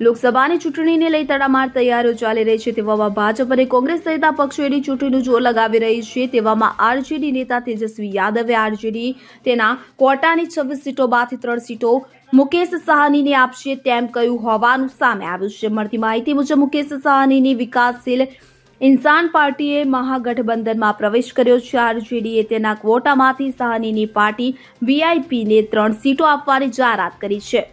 લોકસભાની ચૂંટણીને લઈ તડામાર તૈયારીઓ ચાલી રહી છે તેવામાં ભાજપ અને કોંગ્રેસ સહિત પક્ષોની ચૂંટણીનું જોર લગાવી રહી છે. તેવામાં આરજેડી નેતા તેજસ્વી યાદવે આરજેડી, તેના કોટાની છવ્વીસ સીટોમાંથી ત્રણ સીટો મુકેશ સહાનીને આપશે તેમ કહ્યું હોવાનું સામે આવ્યું છે. મળતી માહિતી મુજબ મુકેશ સહાનીની વિકાસશીલ ઇન્સાન પાર્ટીએ મહાગઠબંધનમાં પ્રવેશ કર્યો છે. આરજેડીએ તેના ક્વોટામાંથી સહાનીની પાર્ટી વીઆઈપીને ત્રણ સીટો આપવાની જાહેરાત કરી છે.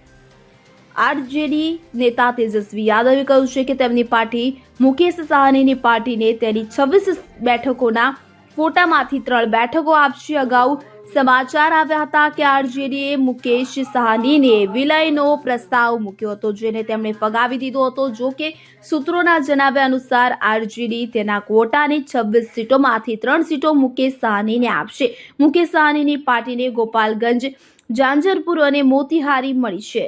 આરજેડી નેતા તેજસ્વી યાદવે કહ્યું છે કે તેમની પાર્ટી મુકેશ સાહનીની પાર્ટીને તેની છવ્વીસ બેઠકોના ફોટામાંથી ત્રણ બેઠકો આપશે. અગાઉ સમાચાર આવ્યા હતા કે આરજેડીએ મુકેશ સાહનીને વિલયનો પ્રસ્તાવ મૂક્યો હતો, જેને તેમણે ફગાવી દીધો હતો. જો કે સૂત્રોના જણાવ્યા અનુસાર આરજેડી તેના કોટાની છવ્વીસ સીટોમાંથી ત્રણ સીટો મુકેશ સાહનીને આપશે. મુકેશ સાહનીની પાર્ટીને ગોપાલગંજ જાંજરપુર અને મોતીહારી મળી છે.